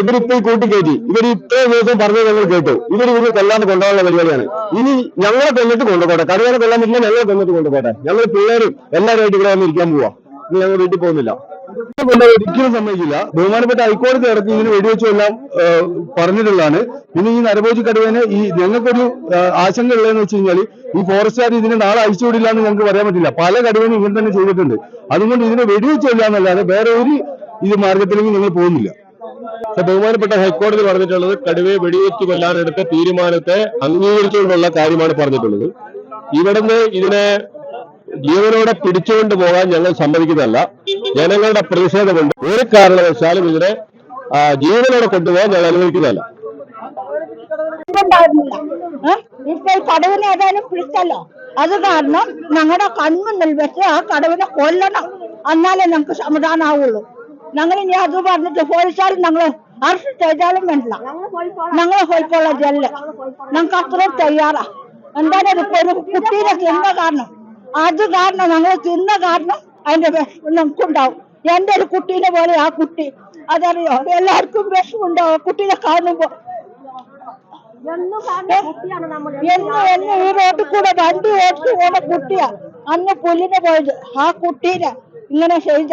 ഇവരിപ്പോ കൂട്ടിക്കയറ്റി ഇവർ ഇത്രയും ദിവസം പറഞ്ഞത് ഞങ്ങൾ കേട്ടു. ഇവർ ഇവർ കൊല്ലാന്ന് കൊണ്ടുപോകാനുള്ള പരിപാടിയാണ്. ഇനി ഞങ്ങളെ കൊന്നിട്ട് കൊണ്ടുപോട്ടെ കടുവനെ കൊല്ലാൻ പറ്റില്ല ഞങ്ങളെ കൊന്നിട്ട് കൊണ്ടുപോട്ടെ ഞങ്ങൾ പിള്ളേരും എല്ലാവരുമായിട്ട് ഇവിടെ വന്ന് ഇരിക്കാൻ പോവാ. ഇനി ഞങ്ങൾ വീട്ടിൽ പോകുന്നില്ല. ഒരിക്കലും സമ്മതിക്കില്ല. ബഹുമാനപ്പെട്ട ഹൈക്കോടതി ഇറക്കി ഇതിന് വെടിവെച്ചും എല്ലാം പറഞ്ഞിട്ടുള്ളതാണ്. ഇനി ഈ നരഭോജി കടുവേനെ ഈ ഞങ്ങൾക്കൊരു ആശങ്ക ഉള്ളതെന്ന് വെച്ച് കഴിഞ്ഞാൽ ഈ ഫോറസ്റ്റുകാർ ഇതിനെ നാളെ അഴിച്ചുവിടില്ല എന്ന് ഞങ്ങൾക്ക് പറയാൻ പറ്റില്ല. പല കടുവേനും ഇങ്ങനെ തന്നെ ചെയ്തിട്ടുണ്ട്. അതുകൊണ്ട് ഇതിനെ വെടിവെച്ചില്ല എന്നല്ലാതെ വേറെ ഒരു ഇത് മാർഗത്തിലേക്ക് നിങ്ങൾ പോകുന്നില്ല. ബഹുമാനപ്പെട്ട ഹൈക്കോടതി പറഞ്ഞിട്ടുള്ളത് കടുവയെ വെടിവെച്ച് കൊല്ലാനെടുത്ത തീരുമാനത്തെ അംഗീകരിച്ചുകൊണ്ടുള്ള കാര്യമാണ് പറഞ്ഞിട്ടുള്ളത്. ഇവിടുന്ന് ഇതിനെ ജീവനോടെ പിടിച്ചുകൊണ്ട് പോകാൻ ഞങ്ങൾ സമ്മതിക്കുന്നതല്ല. ജനങ്ങളുടെ പ്രതിഷേധമുണ്ട്. ഒരു കാരണവശാലും ഇതിനെ ജീവനോടെ കൊണ്ടുപോകാൻ ഞങ്ങൾ അനുവദിക്കുന്നതല്ല. ഈ കടവിനെ ഏതായാലും പിടിച്ചല്ലോ. അത് കാരണം ഞങ്ങളുടെ കൺമുന്നിൽ വെച്ച് ആ കടവിനെ കൊല്ലണം. എന്നാലേ ഞങ്ങൾക്ക് സമാധാനാവുള്ളൂ. ഞങ്ങൾ ഇനി അത് പറഞ്ഞിട്ട് പോലീസുകാർ ഞങ്ങൾ അറസ്റ്റ് ചെയ്താലും വേണ്ട. ഞങ്ങൾ പോയിക്കോളാം ജയിലിൽ. ഞങ്ങൾക്ക് അത്രയും തയ്യാറാ. എന്താണ് ഒരു കുട്ടീനെ തിന്ന കാരണം അത് കാരണം ഞങ്ങൾ തിന്ന കാരണം അതിന്റെ ഞങ്ങൾക്കുണ്ടാവും. എന്റെ ഒരു കുട്ടീനെ പോലെ ആ കുട്ടി അതറിയോ? എല്ലാവർക്കും വിഷമുണ്ടാവും കുട്ടീനെ കാണുമ്പോ. എന്നും എന്നും ഈ റോട്ടിൽ കൂടെ വണ്ടി ഓടിച്ചു പോണ കുട്ടിയാ. അന്ന് പുല്ലിന് പോയത്. ആ കുട്ടീനെ ഇങ്ങനെ ചെയ്ത.